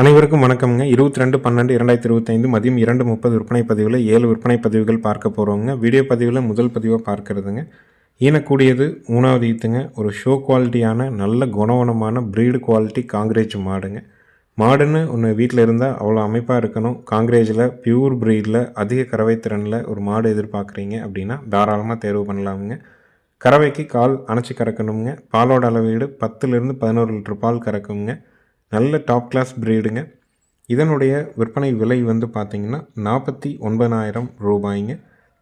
அனைவருக்கும் வணக்கம்ங்க. இருபத்தி ரெண்டு பன்னெண்டு இரண்டாயிரத்தி இருபத்தைந்து மதியம் இரண்டு முப்பது விற்பனை பதிவில் ஏழு விற்பனை பதிவுகள் பார்க்க போகிறோங்க வீடியோ பதிவில் முதல் பதிவாக பார்க்கறதுங்க. ஈனக்கூடியது மூணாவது ஈத்துங்க. ஒரு ஷோ குவாலிட்டியான நல்ல குணவனமான ப்ரீடு குவாலிட்டி காங்கிரேஜ் மாடுங்க. மாடுன்னு ஒன்று வீட்டில் இருந்தால் அவ்வளோ அமைப்பாக இருக்கணும். காங்கிரேஜில் பியூர் ப்ரீடில் அதிக கறவை திறனில் ஒரு மாடு எதிர்பார்க்குறீங்க அப்படின்னா தாராளமாக தேர்வு பண்ணலாமுங்க. கறவைக்கு கால் அணைச்சி கறக்கணுங்க. பாலோட அளவீடு பத்துலேருந்து பதினோரு லிட்டர் பால் கறக்குங்க. நல்ல டாப் கிளாஸ் ப்ரீடுங்க இதனுடைய விற்பனை விலை வந்து பார்த்திங்கன்னா நாற்பத்தி ஒன்பதாயிரம் ரூபாய்ங்க.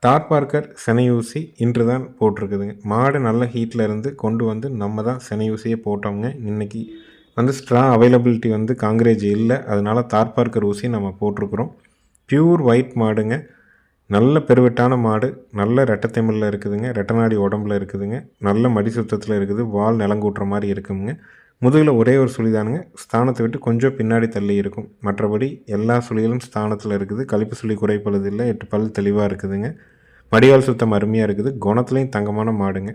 தார் பார்க்கர் செனையூசி இன்று தான் போட்டிருக்குதுங்க. மாடு நல்ல ஹீட்டில் இருந்து கொண்டு வந்து நம்ம தான் செனையூசியை போட்டோங்க இன்றைக்கி வந்து ஸ்ட்ரா அவைலபிலிட்டி வந்து காங்கிரேஜ் இல்லை. அதனால் தார் பார்க்கர் ஊசி நம்ம போட்டிருக்குறோம். பியூர் ஒயிட் மாடுங்க. நல்ல பெருவெட்டான மாடு. நல்ல ரெட்டத்தெமிழில் இருக்குதுங்க. ரெட்டநாடி உடம்புல இருக்குதுங்க. நல்ல மடி சுத்தத்தில் இருக்குது. வால் நிலங்கூட்டுற மாதிரி இருக்குங்க. முதுகில் ஒரே ஒரு சுழிதானுங்க. ஸ்தானத்தை விட்டு கொஞ்சம் பின்னாடி தள்ளி இருக்கும். மற்றபடி எல்லா சுழிகளும் ஸ்தானத்தில் இருக்குது. கழிப்பு சுழி குறைப்பழுது இல்லை எட்டு பல் தெளிவாக இருக்குதுங்க. மடிவால் சுத்தம் அருமையாக இருக்குது. குணத்துலேயும் தங்கமான மாடுங்க.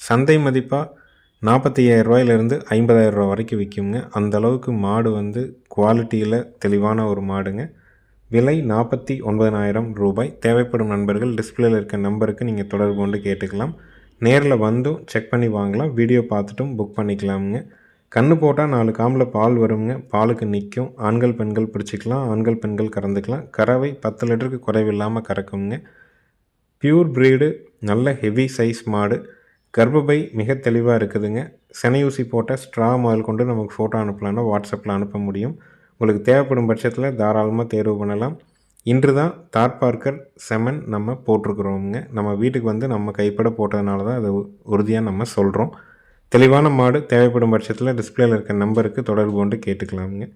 சந்தை மதிப்பாக நாற்பத்தி ஐயாயிரரூவாயிலேருந்து ஐம்பதாயிரரூபா வரைக்கும் விற்குங்க அந்த அளவுக்கு மாடு வந்து குவாலிட்டியில் தெளிவான ஒரு மாடுங்க. விலை நாற்பத்தி ஒன்பதனாயிரம் ரூபாய். தேவைப்படும் நண்பர்கள் டிஸ்பிளேயில் இருக்க நம்பருக்கு நீங்கள் தொடர்பு கொண்டு கேட்டுக்கலாம். நேரில் வந்தும் செக் பண்ணி வாங்கலாம். வீடியோ பார்த்துட்டும் புக் பண்ணிக்கலாமுங்க. கன்று போட்டால் நாலு காம்பில் பால் வருங்க. பாலுக்கு நிற்கும் ஆண்கள் பெண்கள் பிடிச்சிக்கலாம். ஆண்கள் பெண்கள் கறந்துக்கலாம். கறவை பத்து லிட்டருக்கு குறைவில்லாமல் கறக்குங்க. பியூர் ப்ரீடு நல்ல ஹெவி சைஸ் மாடு. கர்ப்பப்பை மிக தெளிவாக இருக்குதுங்க. செனையூசி போட்ட ஸ்ட்ரா முதல் கொண்டு நமக்கு ஃபோட்டோ அனுப்பலான்னா வாட்ஸ்அப்பில் அனுப்ப முடியும். உங்களுக்கு தேவைப்படும் பட்சத்தில் தாராளமாக தேர்வு பண்ணலாம். இன்று தான் தார் பார்க்கர் செமன் நம்ம போட்டிருக்கிறோங்க நம்ம வீட்டுக்கு வந்து நம்ம கைப்பட போட்டதுனால தான் அதை உறுதியாக நம்ம சொல்கிறோம் தெளிவான மாடு தேவைப்படும் பட்சத்தில் டிஸ்பிளேயில் இருக்க நம்பருக்கு தொடர்பு கொண்டு கேட்டுக்கலாமுங்க.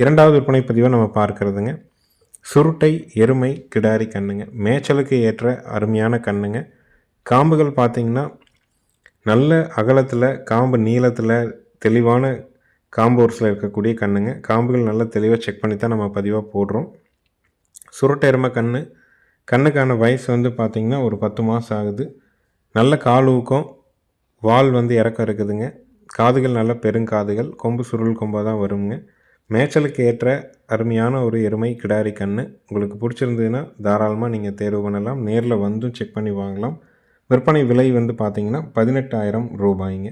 இரண்டாவது விற்பனை பதிவாக நம்ம பார்க்குறதுங்க. சுருட்டை எருமை கிடாரி கண்ணுங்க. மேய்ச்சலுக்கு ஏற்ற அருமையான கண்ணுங்க. காம்புகள் பார்த்திங்கன்னா நல்ல அகலத்தில் காம்பு நீளத்தில் தெளிவான காம்போர்ஸில் இருக்கக்கூடிய கண்ணுங்க. காம்புகள் நல்லா தெளிவாக செக் பண்ணி தான் நம்ம பதிவாக போடுறோம். சுருட்டை எருமை கன்று கண்ணுக்கான வயசு வந்து பார்த்திங்கன்னா ஒரு பத்து மாதம் ஆகுது. நல்ல கால் ஊக்கம் வால் வந்து இறக்கம் இருக்குதுங்க. காதுகள் நல்ல பெருங்காதுகள் கொம்பு சுருள் கொம்பாக தான் வருங்க. மேய்ச்சலுக்கு ஏற்ற அருமையான ஒரு எருமை கிடாரி கன்று உங்களுக்கு பிடிச்சிருந்ததுன்னா தாராளமாக நீங்கள் தேர்வு பண்ணலாம். நேரில் வந்தும் செக் பண்ணி வாங்கலாம். விற்பனை விலை வந்து பார்த்திங்கன்னா பதினெட்டாயிரம் ரூபாய்ங்க.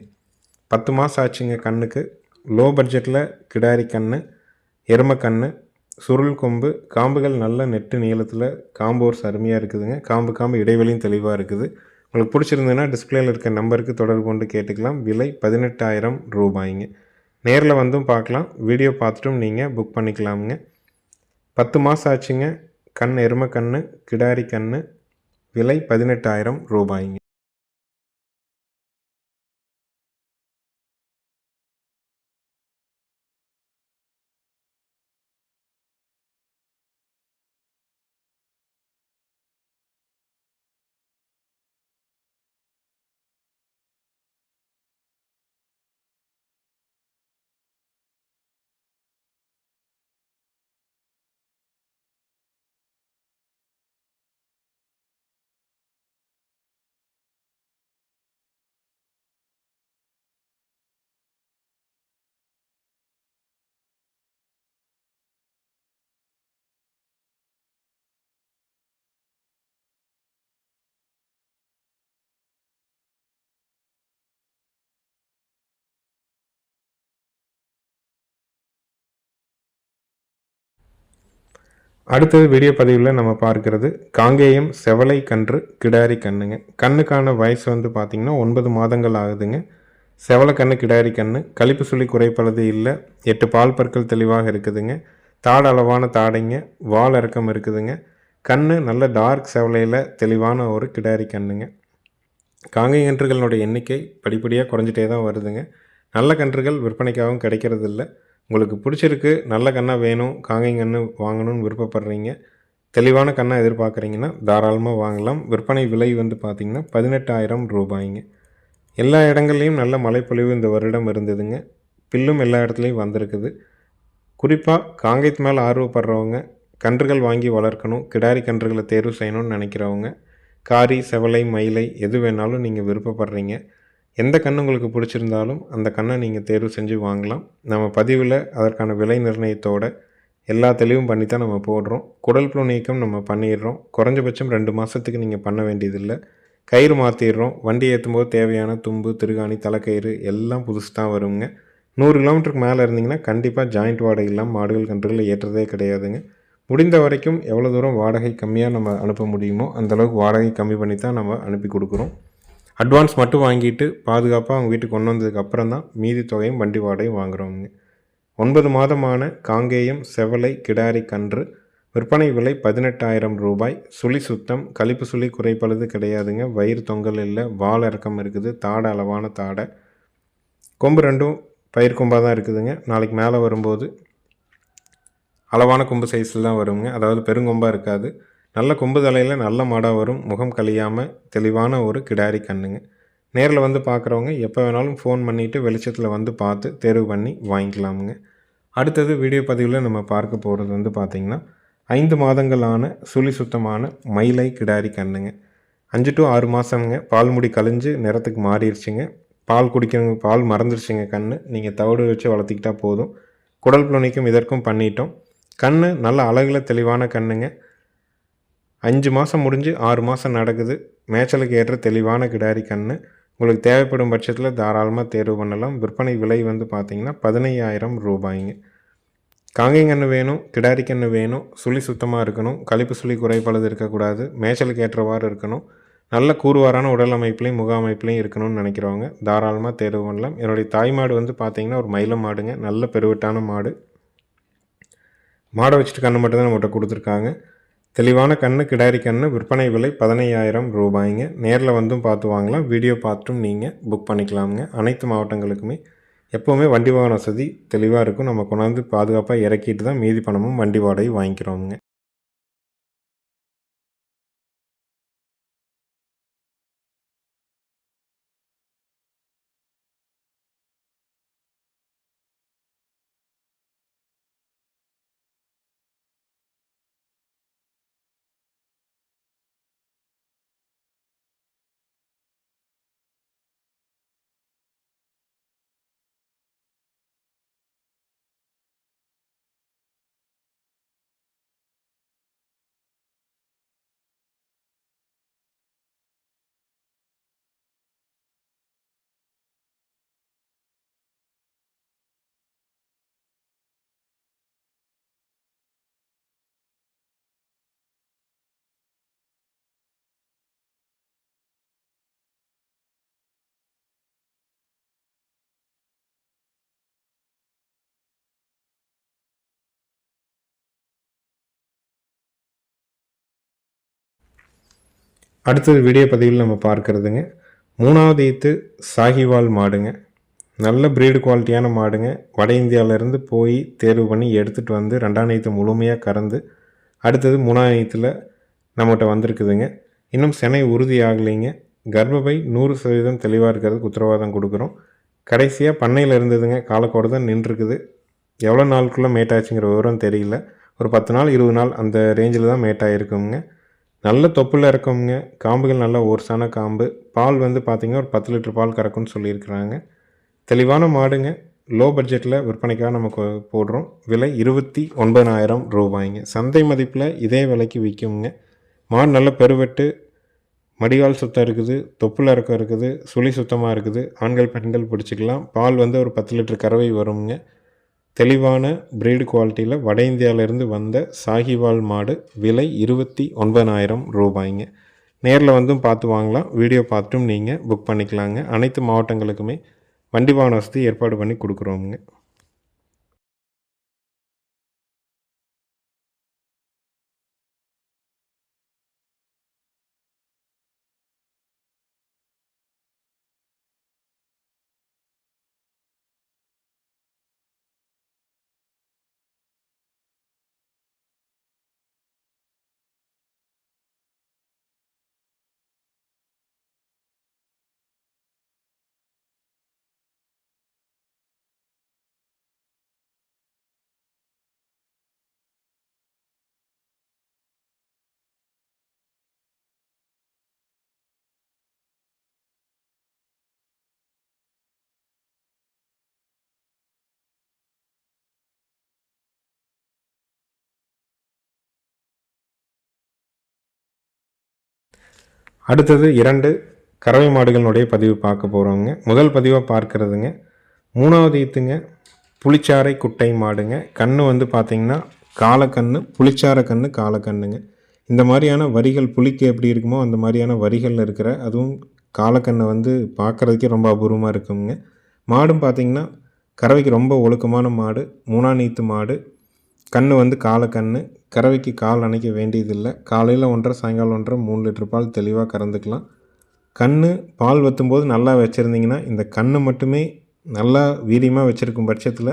பத்து மாதம் ஆச்சுங்க கண்ணுக்கு. லோ பட்ஜெட்டில் கிடாரி கன்று எருமை கன்று சுருள் கொம்பு காம்புகள் நல்ல நெட்டு நீளத்தில் காம்பு ஒரு அருமையாக இருக்குதுங்க. காம்பு காம்பு இடைவெளியும் தெளிவாக இருக்குது. உங்களுக்கு பிடிச்சிருந்ததுன்னா டிஸ்பிளேயில் இருக்க நம்பருக்கு தொடர்பு கொண்டு கேட்டுக்கலாம். விலை பதினெட்டாயிரம் ரூபாய்ங்க. நேரில் வந்தும் பார்க்கலாம் வீடியோ பார்த்துட்டும் நீங்கள் புக் பண்ணிக்கலாமுங்க. பத்து மாதம் ஆச்சுங்க. கண் எருமை கன்று கிடாரி கன்று விலை பதினெட்டாயிரம் ரூபாய்ங்க. அடுத்தது வீடியோ பதிவில் நம்ம பார்க்கறது காங்கேயம் செவலை கன்று கிடாரி கண்ணுங்க. கண்ணுக்கான வயசு வந்து பார்த்திங்கன்னா ஒன்பது மாதங்கள் ஆகுதுங்க. செவலை கன்று கிடாரி கன்று கழிப்பு சுழி குறைப்பளது இல்லை. எட்டு பால் பற்கள் தெளிவாக இருக்குதுங்க. தாடு அளவான தாடைங்க. வால் இறக்கம் இருக்குதுங்க. கண்ணு நல்ல டார்க் செவலையில் தெளிவான ஒரு கிடாரி கண்ணுங்க. காங்கை கன்றுகளினுடைய எண்ணிக்கை படிப்படியாக குறைஞ்சிட்டே தான் வருதுங்க. நல்ல கன்றுகள் விற்பனைக்காகவும் கிடைக்கிறதில்ல. உங்களுக்கு பிடிச்சிருக்கு நல்ல கண்ணாக வேணும் காங்கை கன்று வாங்கணும்னு விருப்பப்படுறீங்க தெளிவான கண்ணாக எதிர்பார்க்குறீங்கன்னா தாராளமாக வாங்கலாம். விற்பனை விலை வந்து பார்த்திங்கன்னா பதினெட்டாயிரம் ரூபாய்ங்க. எல்லா இடங்கள்லையும் நல்ல மழைப்பொழிவு இந்த வருடம் இருந்ததுங்க. பில்லும் எல்லா இடத்துலையும் வந்திருக்குது. குறிப்பாக காங்கைத்து மேலே ஆர்வப்படுறவங்க கன்றுகள் வாங்கி வளர்க்கணும் கிடாரி கன்றுகளை தேர்வு செய்யணும்னு நினைக்கிறவங்க காரி செவலை மயிலை எது வேணாலும் நீங்கள் விருப்பப்படுறீங்க எந்த கண் உங்களுக்கு பிடிச்சிருந்தாலும் அந்த கண்ணை நீங்கள் தேர்வு செஞ்சு வாங்கலாம். நம்ம பதிவில் அதற்கான விலை நிர்ணயத்தோட எல்லா தெளிவும் பண்ணி தான் நம்ம போடுறோம். குடல் புழு நீக்கம் நம்ம பண்ணிடுறோம். குறைஞ்சபட்சம் ரெண்டு மாதத்துக்கு நீங்கள் பண்ண வேண்டியதில்லை. கயிறு மாற்றிடுறோம் வண்டி ஏற்றும் போது தேவையான தும்பு திருகாணி தலைக்கயிறு எல்லாம் புதுசு தான் வருங்க. நூறு கிலோமீட்டருக்கு மேலே இருந்தீங்கன்னா கண்டிப்பாக ஜாயிண்ட் வாடகை இல்லாமல் மாடுகள் கன்றுகள் ஏற்றதே கிடையாதுங்க. முடிந்த வரைக்கும் எவ்வளோ தூரம் வாடகை கம்மியாக நம்ம அனுப்ப முடியுமோ அந்தளவுக்கு வாடகை கம்மி பண்ணி தான் நம்ம அனுப்பி கொடுக்குறோம். அட்வான்ஸ் மட்டும் வாங்கிட்டு பாதுகாப்பாக அவங்க வீட்டுக்கு கொண்டு வந்ததுக்கு அப்புறம் தான் மீதி தொகையும் வண்டி வாடகையும் வாங்குறோங்க ஒன்பது மாதமான காங்கேயம் செவலை கிடாரி கன்று. விற்பனை விலை பதினெட்டாயிரம் ரூபாய். சுழி சுத்தம் கழிப்பு சுழி குறைப்பளது கிடையாதுங்க. வயிறு தொங்கல் இல்லை வால் இறக்கம் இருக்குது தாடை அளவான தாடை. கொம்பு ரெண்டும் பயிர் கொம்பாக தான் இருக்குதுங்க. நாளைக்கு மேலே வரும்போது அளவான கொம்பு சைஸில் தான் வருங்க. அதாவது பெருங்கொம்பாக இருக்காது. நல்ல கொம்பு தலையில் நல்ல மாடாக வரும். முகம் கழியாமல் தெளிவான ஒரு கிடாரி கண்ணுங்க. நேரில் வந்து பார்க்குறவங்க எப்போ வேணாலும் ஃபோன் பண்ணிவிட்டு வெளிச்சத்தில் வந்து பார்த்து தேர்வு பண்ணி வாங்கிக்கலாமுங்க. அடுத்தது வீடியோ பதிவில் நம்ம பார்க்க போகிறது வந்து பார்த்திங்கன்னா ஐந்து மாதங்களான சுழி சுத்தமான மயிலை கிடாரி கண்ணுங்க. அஞ்சு டு ஆறு மாதம்ங்க பால் முடி கழிஞ்சு நிறத்துக்கு மாறிடுச்சுங்க. பால் குடிக்கிறவங்க பால் மறந்துருச்சுங்க கண் நீங்கள் தவிடு வச்சு வளர்த்திக்கிட்டா போதும். குடல் புலனிக்கும் இதற்கும் பண்ணிட்டோம். கண் நல்ல அழகில் தெளிவான கண்ணுங்க. அஞ்சு மாதம் முடிஞ்சு ஆறு மாதம் நடக்குது. மேய்ச்சலுக்கு ஏற்ற தெளிவான கிடாரி கன்று உங்களுக்கு தேவைப்படும் பட்சத்தில் தாராளமாக தேர்வு பண்ணலாம். விற்பனை விலை வந்து பார்த்திங்கன்னா பதினையாயிரம் ரூபாய்ங்க. காங்கைங்கன்று வேணும் கிடாரி கன்று வேணும் சுழி சுத்தமாக இருக்கணும் கழிப்பு சுழி குறைபாடு இருக்கக்கூடாது மேய்ச்சலுக்கு ஏற்றவாறு இருக்கணும். நல்ல கூறுவாரான உடல் அமைப்புலையும் முக அமைப்புலையும் இருக்கணும்னு நினைக்கிறவங்க தாராளமாக தேர்வு பண்ணலாம். என்னுடைய தாய் மாடு வந்து பார்த்திங்கன்னா ஒரு மயில மாடுங்க. நல்ல பெருவட்டான மாடு. மாடை வச்சுட்டு கன்று மட்டும்தான் நம்மகிட்ட கொடுத்துருக்காங்க. தெளிவான கண்ணு கிடாரி கன்று விற்பனை விலை பதினையாயிரம் ரூபாய்ங்க. நேரில் வந்தும் பார்த்து வாங்கலாம். வீடியோ பார்த்தும் நீங்கள் புக் பண்ணிக்கலாமுங்க. அனைத்து மாவட்டங்களுக்குமே எப்போவுமே வண்டி வாகன வசதி தெளிவாக இருக்கும். நம்ம கொண்டாந்து பாதுகாப்பாக இறக்கிட்டு தான் மீதி பணமும் வண்டி வாடகை வாங்கிக்கிறோமுங்க. அடுத்தது வீடியோ பதிவில் நம்ம பார்க்குறதுங்க. மூணாவது ஈத்து சாகிவால் மாடுங்க. நல்ல ப்ரீடு குவாலிட்டியான மாடுங்க. வட இந்தியாவிலேருந்து போய் தேர்வு பண்ணி எடுத்துகிட்டு வந்து ரெண்டாம் நீத்து முழுமையாக கறந்து அடுத்தது மூணாம் நீத்தில் நம்மகிட்ட வந்திருக்குதுங்க. இன்னும் செனை உறுதி ஆகலைங்க. கர்ப்பப்பை நூறு சதவீதம் தெளிவாக இருக்கிறதுக்கு உத்தரவாதம் கொடுக்குறோம். கடைசியாக பண்ணையில் இருந்ததுங்க. காலக்கோடு தான் நின்றுருக்குது. எவ்வளோ நாளுக்குள்ளே மேட்டாச்சுங்கிற விவரம் தெரியல. ஒரு பத்து நாள் இருபது நாள் அந்த ரேஞ்சில் தான் மேட்டாகிருக்குங்க நல்ல தொப்பில் இருக்கவங்க காம்புகள் நல்ல ஓர்ஸான காம்பு பால் வந்து பார்த்திங்கன்னா ஒரு பத்து லிட்டர் பால் கறக்கும்னு சொல்லியிருக்கிறாங்க. தெளிவான மாடுங்க லோ பட்ஜெட்டில் விற்பனைக்காக நமக்கு போடுறோம். விலை இருபத்தி ஒன்பதாயிரம் ரூபாய்ங்க. சந்தை மதிப்பில் இதே விலைக்கு விற்குங்க மாடு நல்ல பெருவெட்டு மடிகால் சுத்தம் இருக்குது தொப்புள் இறக்கம் இருக்குது சுழி சுத்தமாக இருக்குது. ஆண்கள் பெண்கள் பிடிச்சிக்கலாம். பால் வந்து ஒரு பத்து லிட்டர் கறவை வருங்க. தெளிவான பிரீடு குவாலிட்டியில் வட இந்தியாவிலேருந்து வந்த சாகிவால் மாடு விலை இருபத்தி ஒன்பதாயிரம் ரூபாய்ங்க. நேரில் வந்தும் பார்த்து வாங்கலாம். வீடியோ பார்த்துட்டும் நீங்கள் புக் பண்ணிக்கலாங்க. அனைத்து மாவட்டங்களுக்குமே வண்டி வாகன வசதி ஏற்பாடு பண்ணி கொடுக்குறோமுங்க. அடுத்தது இரண்டு கறவை மாடுகளினுடைய பதிவு பார்க்க போகிறோங்க முதல் பதிவாக பார்க்குறதுங்க. மூணாவது ஈத்துங்க புளிச்சாறை குட்டை மாடுங்க. கண்ணு வந்து பார்த்திங்கன்னா காலக்கண்ணு புளிச்சார கண்ணு காலக்கண்ணுங்க. இந்த மாதிரியான வரிகள் புளிக்கு எப்படி இருக்குமோ அந்த மாதிரியான வரிகளில் இருக்கிற அதுவும் காலக்கண்ணை வந்து பார்க்குறதுக்கே ரொம்ப அபூர்வமாக இருக்குங்க. மாடும் பார்த்திங்கன்னா கறவைக்கு ரொம்ப ஒழுக்கமான மாடு மூணா நீத்து மாடு. கண்ணு வந்து காலக்கண்ணு கறவைக்கு கால் அணைக்க வேண்டியதில்லை. காலையில் ஒன்றரை சாயங்காலம் ஒன்றரை மூணு லிட்டர் பால் தெளிவாக கறந்துக்கலாம். கண் பால் வற்றும்போது நல்லா வச்சுருந்தீங்கன்னா இந்த கண் மட்டுமே நல்லா வீரியமாக வச்சுருக்கும் பட்சத்தில்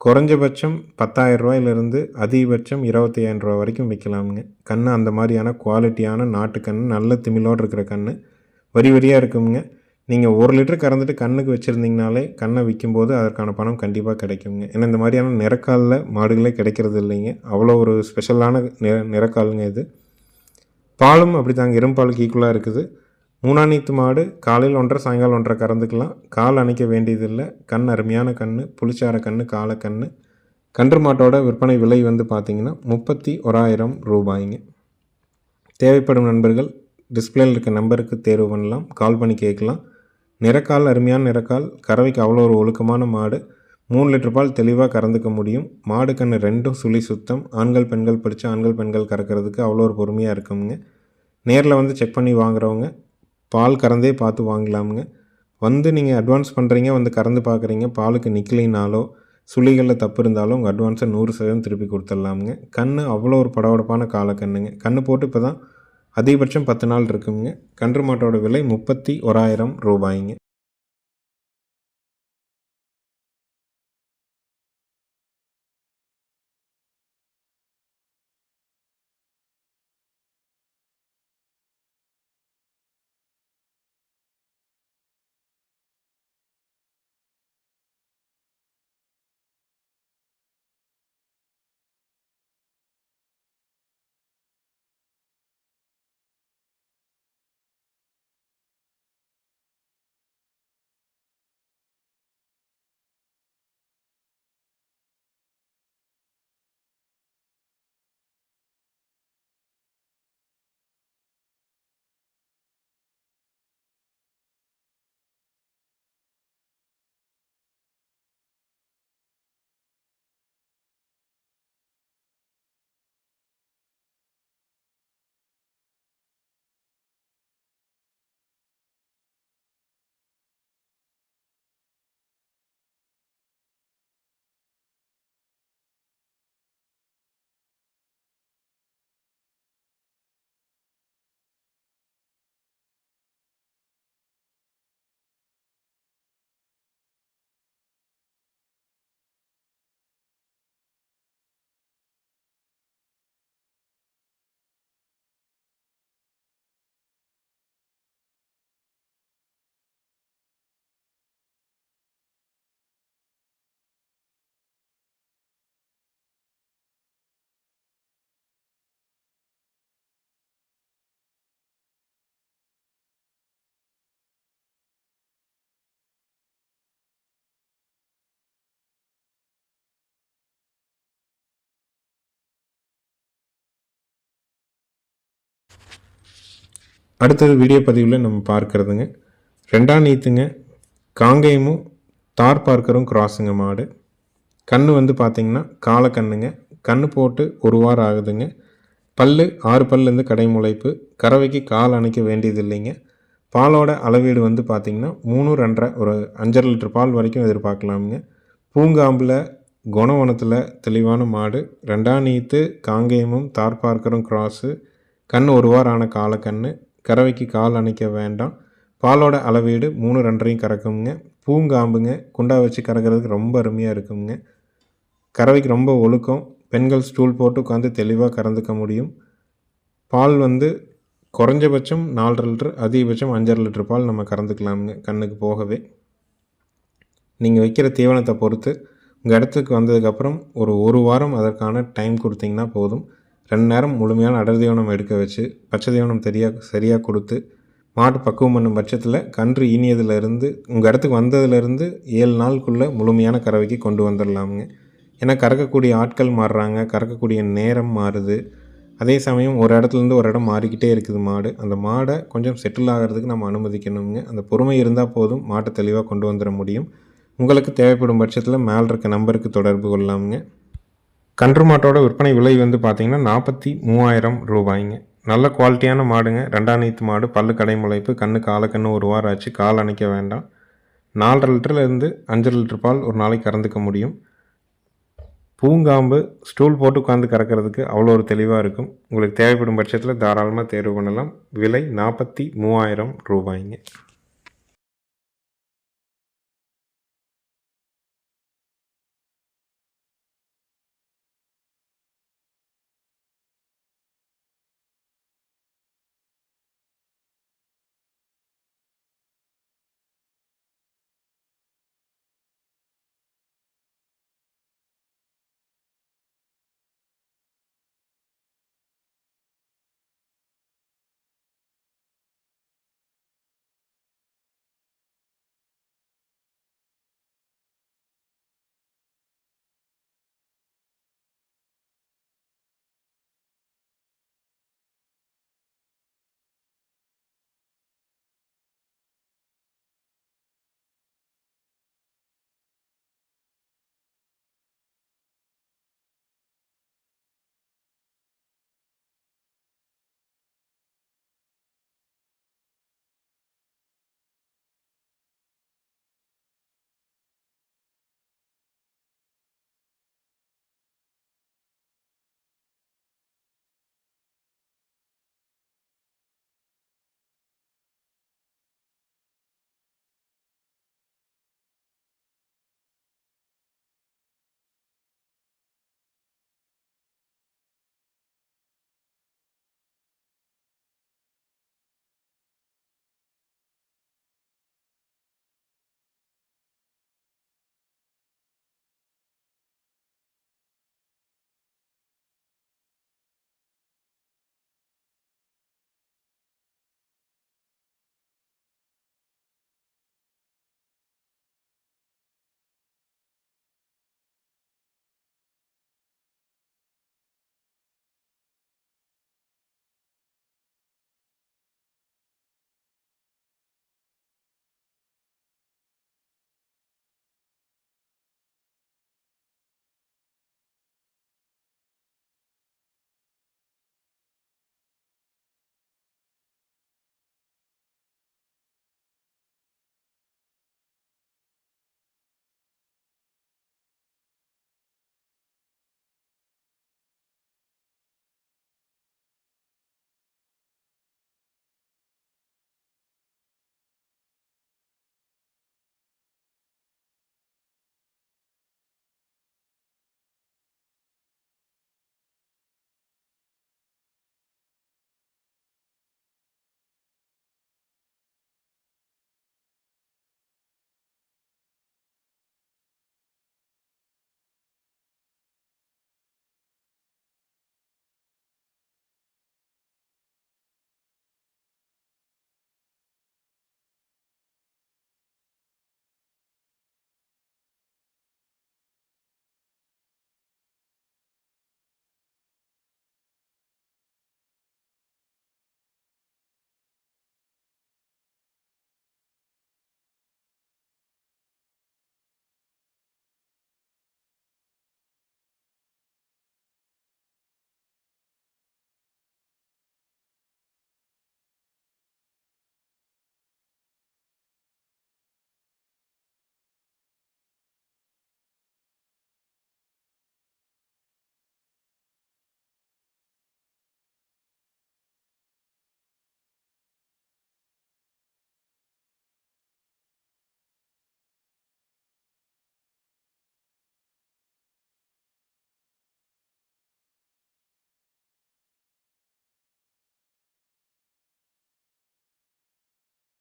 குறைஞ்சபட்சம் பத்தாயிரம் ரூபாயிலிருந்து அதிகபட்சம் இருபத்தி ஐயாயிரம் ரூபா வரைக்கும் விற்கலாமுங்க. கண் அந்த மாதிரியான குவாலிட்டியான நாட்டு கண் நல்ல திமிழோடு இருக்கிற கன்று வரி வரியாக இருக்குங்க நீங்கள் ஒரு லிட்டர் கறந்துட்டு கண்ணுக்கு வச்சுருந்தீங்கனாலே கண்ணை விற்கும்போது அதற்கான பணம் கண்டிப்பாக கிடைக்குங்க. ஏன்னா இந்த மாதிரியான நிறக்காலில் மாடுகளே கிடைக்கிறது இல்லைங்க. அவ்வளோ ஒரு ஸ்பெஷலான நிற நிறக்காலுங்க இது. பாலும் அப்படி தாங்க இரும்பாலுக்கு ஈக்குவலாக இருக்குது. மூணாநீத்து மாடு காலையில் ஒன்றரை சாயங்காலம் ஒன்றரை கறந்துக்கலாம். கால் அணைக்க வேண்டியதில்லை. கண் அருமையான கண் புளிச்சார கண் காலக்கண் கன்று மாட்டோட விற்பனை விலை வந்து பார்த்திங்கன்னா முப்பத்தி ஓராயிரம் ரூபாய்ங்க. தேவைப்படும் நண்பர்கள் டிஸ்பிளேயில் இருக்க நம்பருக்கு தேர்வு பண்ணலாம். கால் பண்ணி கேட்கலாம். நிறக்கால் அருமையான நிறக்கால். கறவைக்கு அவ்வளோ ஒரு ஒழுக்கமான மாடு. மூணு லிட்டர் பால் தெளிவாக கறந்துக்க முடியும். மாடு கன்று ரெண்டும் சுழி சுத்தம். ஆண்கள் பெண்கள் பிடிச்ச ஆண்கள் பெண்கள் கறக்கிறதுக்கு அவ்வளோ ஒரு பொறுமையாக இருக்குங்க நேரில் வந்து செக் பண்ணி வாங்குறவங்க பால் கறந்தே பார்த்து வாங்கலாமுங்க. வந்து நீங்கள் அட்வான்ஸ் பண்ணுறீங்க வந்து கறந்து பார்க்குறீங்க பாலுக்கு நிற்கலினாலோ சுழிகளில் தப்பு இருந்தாலும் உங்கள் அட்வான்ஸை நூறு சதவீதம் திருப்பி கொடுத்துடலாமுங்க. கண் அவ்வளோ ஒரு படபடப்பான காலக்கண்ணுங்க. கண்ணு போட்டு இப்போ தான் அதிகபட்சம் பத்து நாள் இருக்குங்க. கன்று மாட்டோட விலை முப்பத்தி ஓராயிரம் ரூபாய்ங்க. அடுத்தது வீடியோ பதிவில் நம்ம பார்க்குறதுங்க. ரெண்டாம் நீத்துங்க காங்கேயமும் தார் பார்க்கரும் கிராஸுங்க மாடு. கண் வந்து பார்த்திங்கன்னா காலக்கண்ணுங்க கண் போட்டு ஒரு வாரம் ஆகுதுங்க. பல்லு ஆறு பல்லேருந்து கடை முளைப்பு. கறவைக்கு கால் அணைக்க வேண்டியது இல்லைங்க. பாலோட அளவீடு வந்து பார்த்திங்கன்னா மூணு ரெண்டரை ஒரு அஞ்சரை லிட்டர் பால் வரைக்கும் எதிர்பார்க்கலாமுங்க. பூங்காம்பில் குணவனத்தில் தெளிவான மாடு. ரெண்டாம் நீத்து காங்கேயமும் தார் பார்க்கரும் கிராஸு கண் ஒரு வாரம் ஆன காலக்கண்ணு கறவைக்கு கால் அணைக்க வேண்டாம். பாலோட அளவீடு மூணு ரெண்டரையும் கறக்குங்க. பூங்காம்புங்க. குண்டா வச்சு கறக்கிறதுக்கு ரொம்ப அருமையாக இருக்குங்க. கறவைக்கு ரொம்ப ஒழுக்கம். பெண்கள் ஸ்டூல் போட்டு உட்காந்து தெளிவாக கறந்துக்க முடியும். பால் வந்து குறைஞ்சபட்சம் நாலரை லிட்ரு அதிகபட்சம் அஞ்சரை லிட்ரு பால் நம்ம கறந்துக்கலாமுங்க கண்ணுக்கு போகவே. நீங்கள் வைக்கிற தீவனத்தை பொறுத்து உங்கள் இடத்துக்கு வந்ததுக்கப்புறம் ஒரு ஒரு வாரம் அதற்கான டைம் கொடுத்தீங்கன்னா போதும். ரெண்டு நேரம் முழுமையான அடர் தீவனம் எடுக்க வச்சு பச்சை தீவனம் தெரியாக சரியாக கொடுத்து மாட்டு பக்குவம் பண்ணும் பட்சத்தில் கன்று ஈனியதுலேருந்து உங்கள் இடத்துக்கு வந்ததுலேருந்து ஏழு நாளுக்குள்ளே முழுமையான கறவைக்கு கொண்டு வந்துடலாமுங்க. ஏன்னா கறக்கக்கூடிய ஆட்கள் மாறுறாங்க கறக்கக்கூடிய நேரம் மாறுது. அதே சமயம் ஒரு இடத்துலேருந்து ஒரு இடம் மாறிக்கிட்டே இருக்குது மாடு. அந்த மாடை கொஞ்சம் செட்டில் ஆகிறதுக்கு நம்ம அனுமதிக்கணுங்க அந்த பொறுமை இருந்தால் போதும் மாட்டை தெளிவாக கொண்டு வந்துட முடியும். உங்களுக்கு தேவைப்படும் பட்சத்தில் மேலே இருக்க நம்பருக்கு தொடர்பு கொள்ளலாமுங்க. கன்று மாட்டோட விற்பனை விலை வந்து பார்த்தீங்கன்னா நாற்பத்தி மூவாயிரம் ரூபாய்ங்க. நல்ல குவாலிட்டியான மாடுங்க. ரெண்டாம் நீத்து மாடு பல்லு கடை முளைப்பு கண்ணு காலக்கண்ணு ஒரு வாரம் ஆச்சு. கால் அணைக்க வேண்டாம். நாலரை லிட்டர்லேருந்து அஞ்சு லிட்டர் பால் ஒரு நாளைக்கு கறந்துக்க முடியும். பூங்காம்பு ஸ்டூல் போட்டு உட்காந்து கறக்கிறதுக்கு அவ்வளோ ஒரு தெளிவாக இருக்கும். உங்களுக்கு தேவைப்படும் பட்சத்தில் தாராளமாக தேர்வு பண்ணலாம். விலை நாற்பத்தி மூவாயிரம் ரூபாய்ங்க.